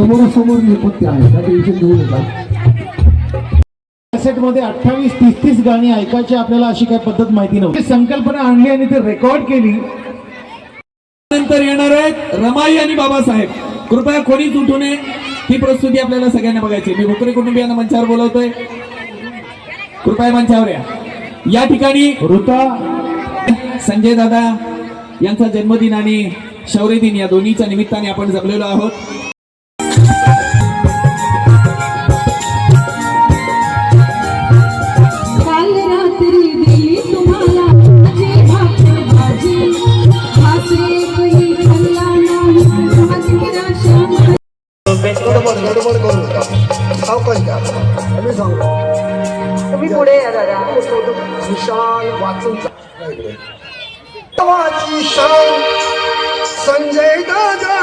समोरासमोर नेपथ्य आहे त्या टेन्शन घेऊ नका कॅसेटमध्ये अठ्ठावीस तीस तीस गाणी ऐकायची आपल्याला अशी काही पद्धत माहिती नव्हती. संकल्पना आणली आणि ते रेकॉर्ड केली. नंतर येणार आहेत रमाई आणि बाबासाहेब. कृपया कोणीच उठू नये. ही प्रस्तुती आपल्याला सगळ्यांना बघायची मी भोकरे कुटुंबियांना मंचावर बोलवतोय. कृपया मंचावर या. या ठिकाणी ऋता संजय दादा यांचा जन्मदिन आणि शौर्य दिन या दोन्हीच्या निमित्ताने आपण जमलेलो आहोत. गडबड करू नका. सावकाश घ्या मी सांगतो तुम्ही पुढे या दादा. विशाल वाचून. गावाची शान संजय दादा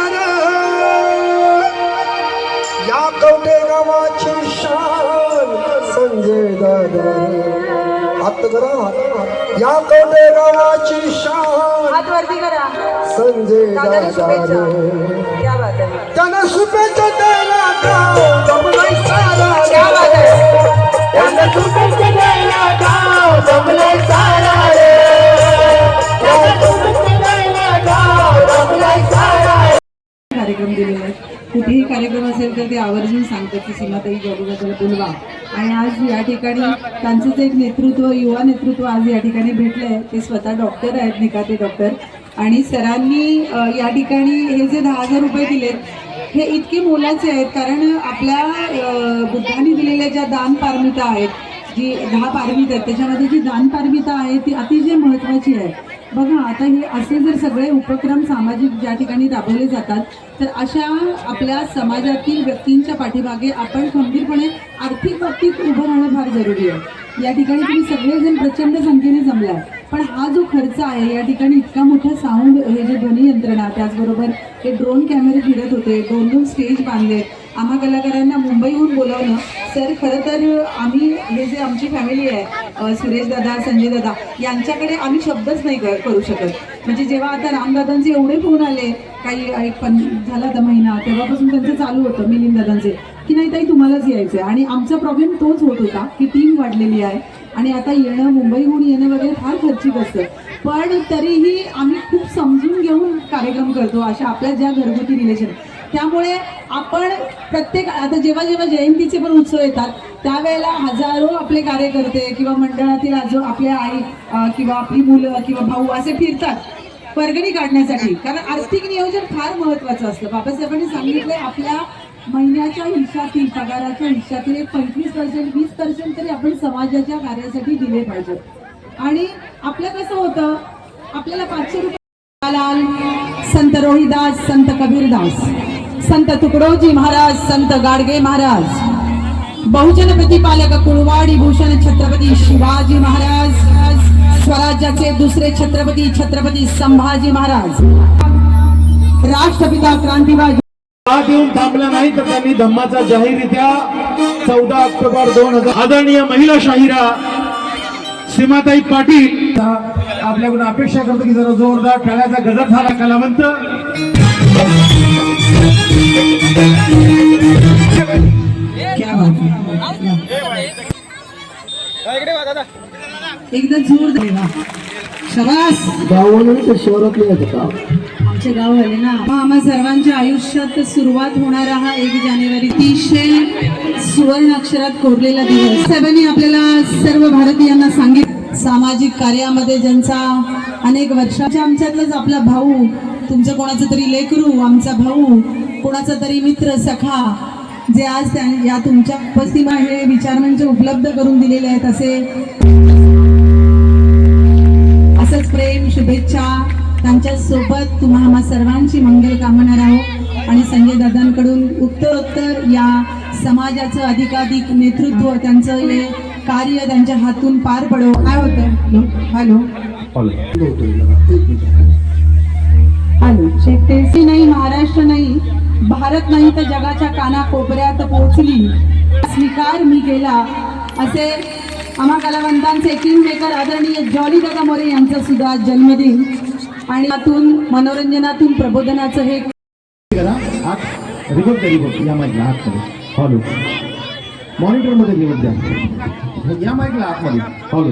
या कवटे गावाची शान संजय दादा हात करा हात. या कवटे गावाची शान हात वरती करा. संजय दादा त्यानं शुभेच्छा द्यायला कार्यक्रम दिलेला आहे. कुठेही कार्यक्रम असेल तर ते आवर्जून सांगतात की सीमाताई जॉबला बोलवा. आणि आज या ठिकाणी त्यांचंच एक नेतृत्व युवा नेतृत्व आज या ठिकाणी भेटलं आहे ते स्वतः डॉक्टर आहेत निकाते डॉक्टर आणि सरांनी या ठिकाणी हे जे दहा हजार रुपये दिलेत हे इतके मोलाचे आहेत कारण आपल्या बुद्धाने बुद्धांनी दिलेल्या ज्या दान पारमिता आहेत जी दहा पारमिता आहेत त्याच्यामध्ये जी दान पारमिता आहे ती अतिशय महत्त्वाची आहे. बघा आता हे असे जर सगळे उपक्रम सामाजिक ज्या ठिकाणी राबवले जातात तर अशा आपल्या समाजातील व्यक्तींच्या पाठीमागे आपण खंबीरपणे आर्थिक बाबतीत उभं राहणं फार जरुरी आहे. या ठिकाणी तुम्ही सगळेजण प्रचंड संख्येने जमलाय पण हा जो खर्च आहे या ठिकाणी इतका मोठा साऊंड हे जे ध्वनी यंत्रणा त्याचबरोबर हे ड्रोन कॅमेरे फिरत होते दोन दोन स्टेज बांधले आम्हा कलाकारांना मुंबईहून बोलावणं सर खरं तर आम्ही हे जे आमची फॅमिली आहे सुरेश दादा संजय दादा यांच्याकडे आम्ही शब्दच नाही कर- करू शकत. म्हणजे जेव्हा आता रामदादांचे एवढे फोन आले काही एक पण झाला आता महिना तेव्हापासून त्यांचं चालू होतं मिलिंद दादांचे. की नाही ताई तुम्हालाच यायचं आहे आणि आमचा प्रॉब्लेम तोच होत होता की टीम वाढलेली आहे. आणि आता येणं मुंबईहून येणं वगैरे फार खर्चिक असतं. पण तरीही आम्ही खूप समजून घेऊन कार्यक्रम करतो अशा आपल्या ज्या घरगुती रिलेशन त्यामुळे आपण प्रत्येक आता जेव्हा जेव्हा जयंतीचे पण उत्सव येतात त्यावेळेला हजारो आपले कार्यकर्ते किंवा मंडळातील आजो आपल्या आई किंवा आपली मुलं किंवा भाऊ असे फिरतात वर्गणी काढण्यासाठी. कारण आर्थिक नियोजन फार महत्वाचं असतं. बाबासाहेबांनी सांगितलंय आपल्या महिन्याच्या हिश्शातील पगाराच्या हिश्शातील एक पंचवीस पर्सेंट वीस पर्सेंट तरी आपण समाजाच्या कार्यासाठी दिले पाहिजेत. आणि आपलं कसं होतं? आपल्याला पाचशे रुपये संत रोहिदास संत कबीरदास संत तुकडोजी महाराज संत गाडगे महाराज बहुजन प्रतिपालक कुळवाडी भूषण छत्रपती शिवाजी महाराज स्वराज्याचे दुसरे छत्रपती छत्रपती संभाजी महाराज राष्ट्रपिता क्रांतीबाजी आत येऊन थांबला नाही तर त्यांनी धम्माचा जाहीररित्या चौदा ऑक्टोबर दोन हजार आदरणीय महिला शाहिरा सीमाताई पाटील. आपल्याकडून अपेक्षा करतो की जरा जोरदार खेळाचा गजर झाला कलावंत. क्या बात है. एकदा जोर देवा शबास शहरातले आहेत का आमचे गाव आले ना. मग आम्हा सर्वांच्या आयुष्यात सुरुवात होणारा हा एक जानेवारी. अतिशय सुवर्ण अक्षरात कोरलेला दिवस. साहेबांनी आपल्याला सर्व भारतीयांना सांगितलं. सामाजिक कार्यामध्ये ज्यांचा अनेक वर्षाच्या म्हणजे आमच्यातलाच आपला भाऊ. तुमचं कोणाचं तरी लेकरू आमचा भाऊ. कोणाचा तरी मित्र सखा. जे आज त्या या तुमच्या उपस्थितीमा हे विचार म्हणजे उपलब्ध करून दिलेले आहेत असे असंच प्रेम शुभेच्छा. त्यांच्यासोबत तुम्हा आम्हा सर्वांची मंगल कामना राहो. आणि संजय दादांकडून उत्तरोत्तर या समाजाचं अधिकाधिक नेतृत्व त्यांचं हे कार्य त्यांच्या हातून पार पडो. काय होतं? हॅलो. हॅलो. शेकटेसी नाही महाराष्ट्र नाही भारत नाही तर जगाच्या काना कोपऱ्यात पोहोचली. स्वीकार मी केला. असे आम्हा कलावंतांचे किंगमेकर आदरणीय जॉली दादा मोरे यांचा सुद्धा जन्मदिन. आणि यातून मनोरंजनातून प्रबोधनाचं हे करा. आत रिपोर्ट द्या रिपोर्ट या माईकला आतमध्ये हॉलो मॉनिटरमध्ये रिपोर्ट द्या. या माईकला आतमध्ये हॉलो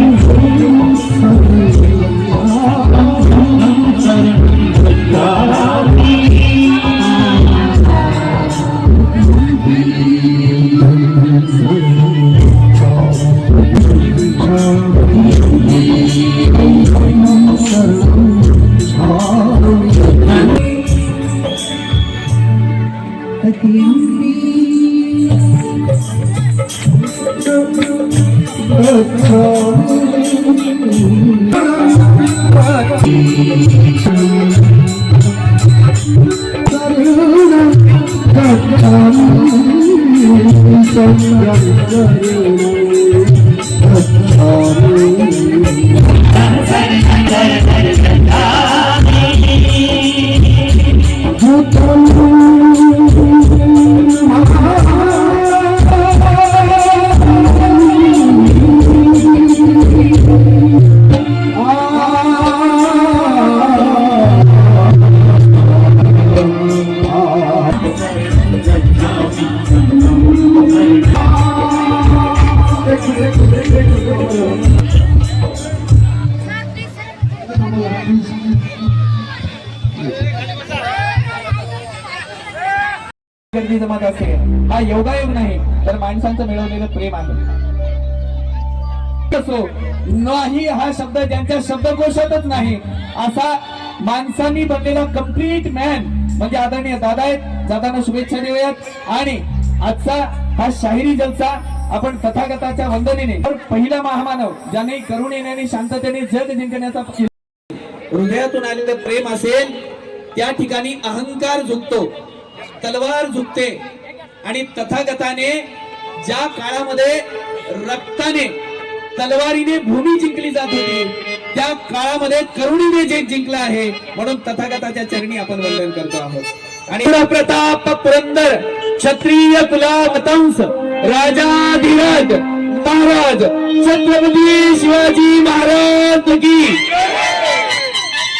Thank you. हा योगायोग नाही तर माणसांचं मिळवलेलं प्रेम आहे. असो नाही हा शब्द ज्यांच्या शब्दकोशातच नाही असा माणसांनी बनलेला कंप्लीट मॅन म्हणजे आदरणीय दादा आहेत. दादांना शुभेच्छा देऊयात. आणि आजचा हा शाहिरी जलसा आपण तथागताच्या वंदनेने तर पहिला महामानव ज्याने करुणेने आणि शांततेने जग जिंकण्याचा हृदयातून आलेलं प्रेम असेल त्या ठिकाणी अहंकार झुकतो तलवार झुकते आणि तथागताने ज्या काळामध्ये रक्ताने तलवारीने भूमी जिंकली जात होती त्या काळामध्ये करुणीने जे जिंकलं आहे म्हणून तथागताच्या चरणी आपण वंदन करतो आहोत. आणि प्रताप पुरंदर क्षत्रिय कुलावतांस राजाधिराज महाराज छत्रपती शिवाजी महाराज की.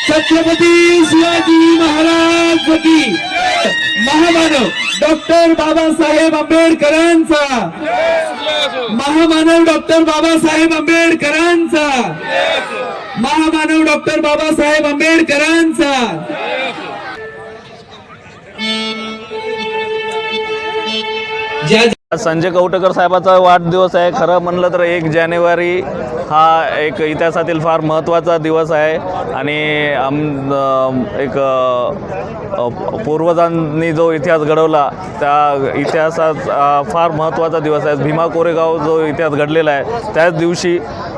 छत्रपती शिवाजी महाराज की. महामानव डॉक्टर बाबासाहेब आंबेडकरांचा. महामानव डॉक्टर बाबासाहेब आंबेडकरांचा. महामानव डॉक्टर बाबासाहेब आंबेडकरांचा. ज्या संजय कवटेकर साहेबाचा वाढदिवस आहे. खरं म्हणलं तर एक जानेवारी हा एक इतिहासातील फार महत्त्वाचा दिवस आहे आणि आम एक पूर्वजांनी जो इतिहास घडवला त्या इतिहासात फार महत्त्वाचा दिवस आहे. भीमा कोरेगाव जो इतिहास घडलेला आहे त्याच दिवशी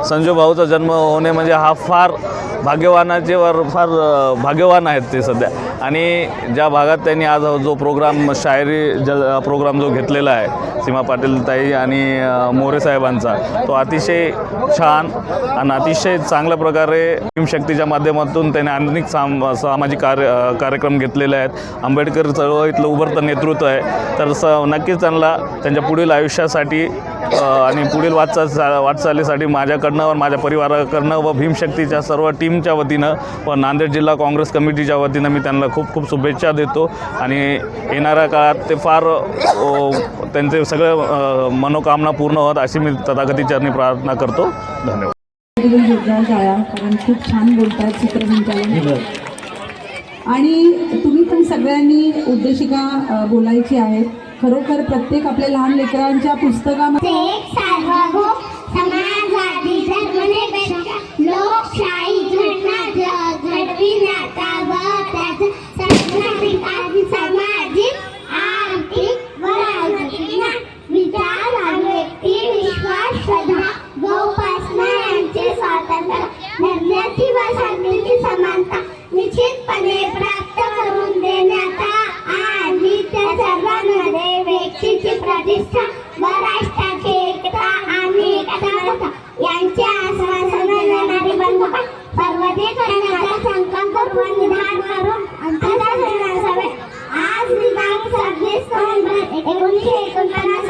संजू भाऊचा जन्म होणे म्हणजे हा फार भाग्यवानाचे वर फार भाग्यवान आहेत ते सध्या. आणि ज्या भागात त्यांनी आज जो प्रोग्राम शायरी जल प्रोग्राम जो घेतलेला आहे सीमा पाटील ताई आणि मोरे साहेबांचा तो अतिशय छान आणि अतिशय चांगल्या प्रकारे शक्तीच्या माध्यमातून त्याने अनेक साम सामाजिक कार्य कार्यक्रम घेतलेले आहेत. आंबेडकर चळवळीतलं उभरतं नेतृत्व आहे. तर स नक्कीच त्यांना त्यांच्या पुढील आयुष्यासाठी आणि पुढील वाटचाल वाटचालीसाठी माझ्याकडनं व माझ्या परिवाराकडनं व भीमशक्तीच्या सर्व टीमच्या वतीनं व नांदेड जिल्हा काँग्रेस कमिटीच्या वतीनं मी त्यांना खूप खूप शुभेच्छा देतो. आणि येणाऱ्या काळात ते फार त्यांचे सगळे मनोकामना पूर्ण होत अशी मी तथागती चरणी प्रार्थना करतो. धन्यवाद. कारण खूप छान बोलतात आणि तुम्ही पण सगळ्यांनी उद्देशिका बोलायची आहे खरोखर प्रत्येक आपल्या लहान लेकरांच्या पुस्तकामध्ये एक सार्वभौम समाजवादी धर्मनिरपेक्ष लोकशाही घटना ज- घडविण्याचा व त्याचा आज दिनांक एकोणीसशे एकोणपन्नास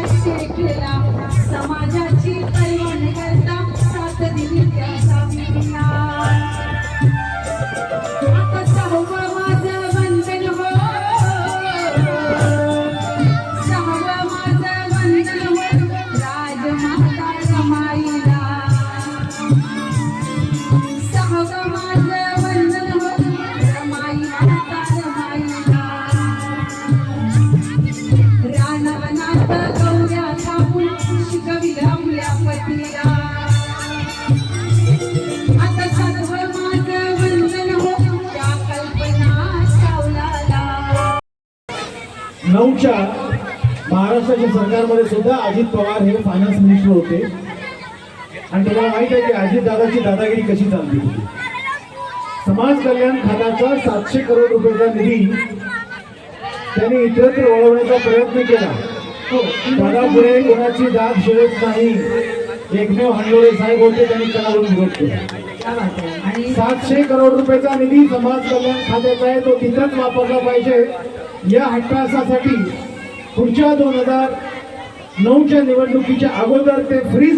नऊच्या महाराष्ट्राच्या सरकारमध्ये सुद्धा अजित पवार हे फायनान्स मिनिस्टर होते. आणि तुम्हाला माहीत आहे की अजित दादाची दादागिरी कशी चालली होती. समाज कल्याण खात्याचा सातशे करोड रुपयाचा निधी त्यांनी इतरत्र वळवण्याचा प्रयत्न केला. पुढे कोणाची दाद शिळत नाही. एकमेव हंडोळे साहेब होते त्यांनी कलावून विरोध केला. सातशे करोड रुपयाचा निधी समाज कल्याण खात्याचा आहे तो तिथंच वापरला पाहिजे. या अभ्यासासाठी पुढच्या दोन हजार नऊच्या निवडणुकीच्या अगोदर ते फ्रीज